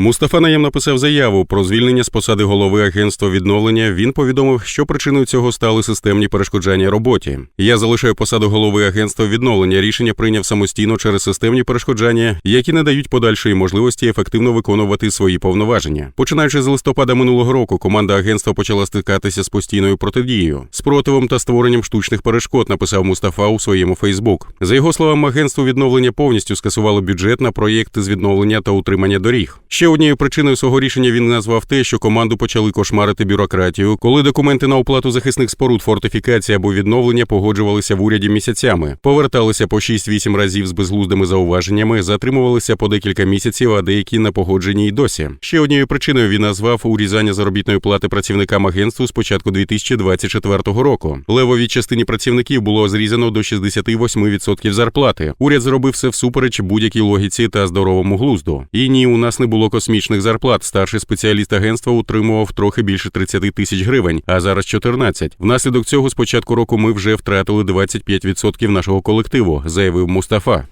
Мустафа Наєм написав заяву про звільнення з посади голови агентства відновлення. Він повідомив, що причиною цього стали системні перешкоджання роботі. Я залишаю посаду голови агентства відновлення. Рішення прийняв самостійно через системні перешкоджання, які не дають подальшої можливості ефективно виконувати свої повноваження. Починаючи з листопада минулого року, команда агентства почала стикатися з постійною протидією, спротивом та створенням штучних перешкод. Написав Мустафа у своєму Фейсбук. За його словами, агентство відновлення повністю скасувало бюджет на проєкти з відновлення та утримання доріг. Ще однією причиною свого рішення він назвав те, що команду почали кошмарити бюрократію, коли документи на оплату захисних споруд, фортифікації або відновлення погоджувалися в уряді місяцями, поверталися по 6-8 разів з безглуздими зауваженнями, затримувалися по декілька місяців, а деякі не погоджені й досі. Ще однією причиною він назвав урізання заробітної плати працівникам агентству з початку 2024 року. Левовій частині працівників було зрізано до 68% зарплати. Уряд зробив все всупереч будь-якій логіці та здоровому глузду. І ні, у нас не було космічних зарплат. Старший спеціаліст агентства утримував трохи більше 30 тисяч гривень, а зараз 14. Внаслідок цього з початку року ми вже втратили 25% нашого колективу, заявив Мустафа.